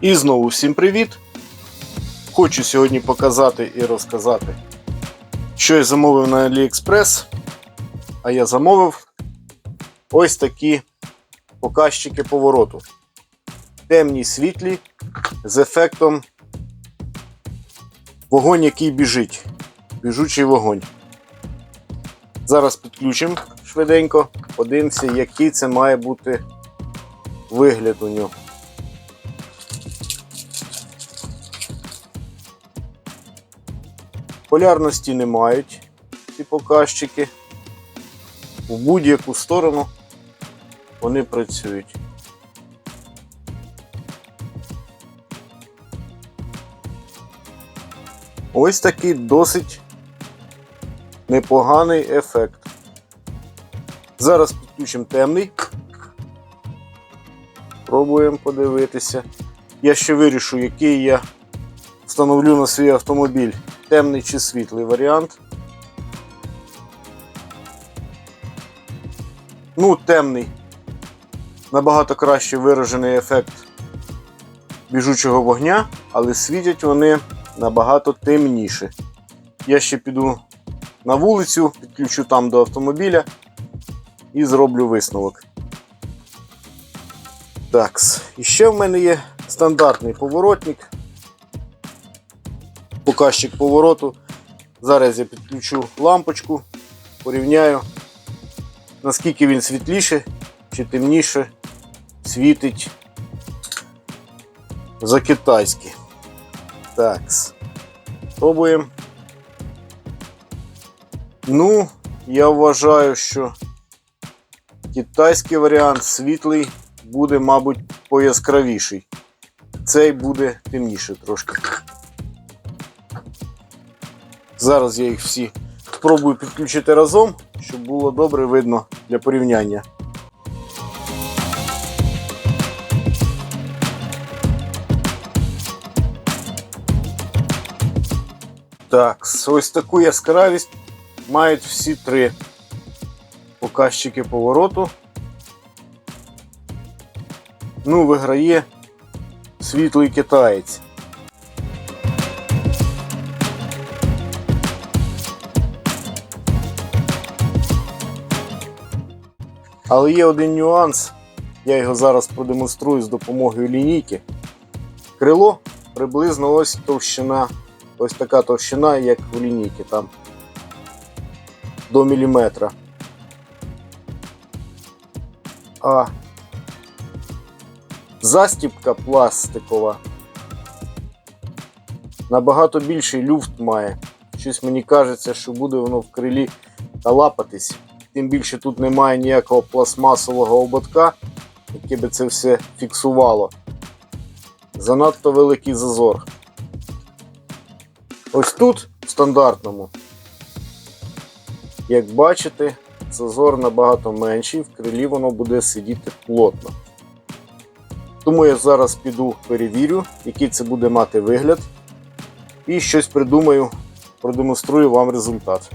І знову всім привіт! Хочу сьогодні показати і розказати, що я замовив на AliExpress. А я замовив ось такі показчики повороту. Темні світлі з ефектом вогонь, який біжить. Біжучий вогонь. Зараз підключимо швиденько, подивимося, який це має бути вигляд у нього. Полярності не мають ці показчики. В будь-яку сторону вони працюють. Ось такий досить непоганий ефект. Зараз підключимо темний. Пробуємо подивитися. Я ще вирішу, який я встановлю на свій автомобіль. Темний чи світлий варіант. Ну, темний. Набагато краще виражений ефект біжучого вогня, але світять вони набагато темніше. Я ще піду на вулицю, підключу там до автомобіля і зроблю висновок. Так, і ще в мене є стандартний поворотник. Показчик повороту. Зараз я підключу лампочку, порівняю, наскільки він світліше чи темніше світить за китайськи. Так. Пробуємо. Ну, я вважаю, що китайський варіант світлий буде, мабуть, пояскравіший. Цей буде темніше трошки. Зараз я їх всі спробую підключити разом, щоб було добре видно для порівняння. Так, ось таку яскравість мають всі три показчики повороту. Ну, виграє світлий китаєць. Але є один нюанс, я його зараз продемонструю з допомогою лінійки. Крило приблизно ось товщина, ось така товщина, як в лінійці, там до міліметра. А застіпка пластикова набагато більший люфт має. Щось мені кажеться, що буде воно в крилі лапатись. Тим більше тут немає ніякого пластмасового ободка, яке би це все фіксувало. Занадто великий зазор. Ось тут, в стандартному, як бачите, зазор набагато менший, в крилі воно буде сидіти плотно. Тому я зараз піду перевірю, який це буде мати вигляд. І щось придумаю, продемонструю вам результат.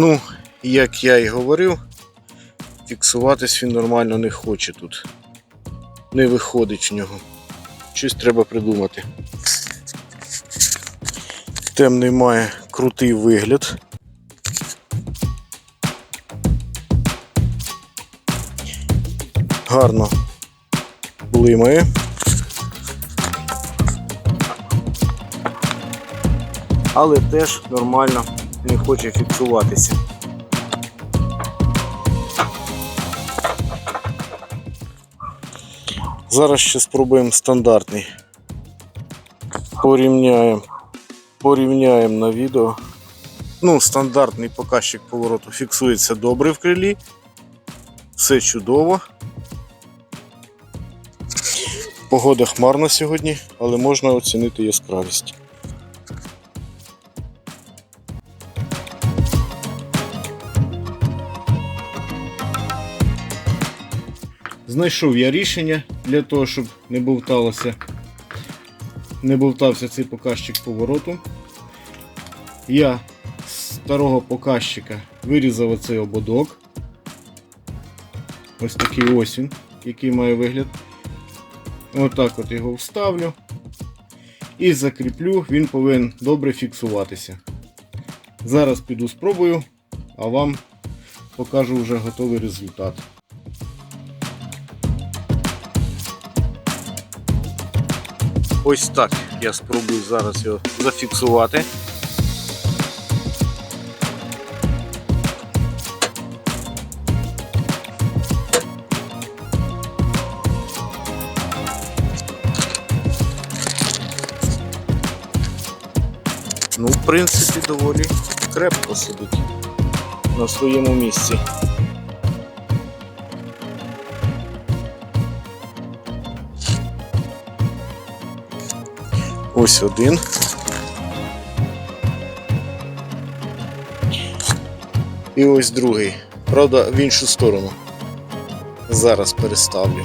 Ну, як я і говорив, фіксуватись він нормально не хоче тут. Не виходить в нього. Щось треба придумати. Темний має крутий вигляд. Гарно блимає. Але теж нормально не хоче фіксуватися. Зараз ще спробуємо стандартний. Порівняємо. Порівняємо на відео. Ну, стандартний показчик повороту фіксується добре в крилі. Все чудово. Погода хмарна сьогодні, але можна оцінити яскравість. Знайшов я рішення для того, щоб не бовталося, не бовтався цей показчик повороту. Я з старого показчика вирізав оцей ободок. Ось такий ось він, який має вигляд. Отак от його вставлю і закріплю, він повинен добре фіксуватися. Зараз піду спробую, а вам покажу вже готовий результат. Ось так я спробую зараз його зафіксувати. Ну, в принципі, доволі крепко сидить на своєму місці. Ось один. І ось другий. Правда, в іншу сторону. Зараз переставлю.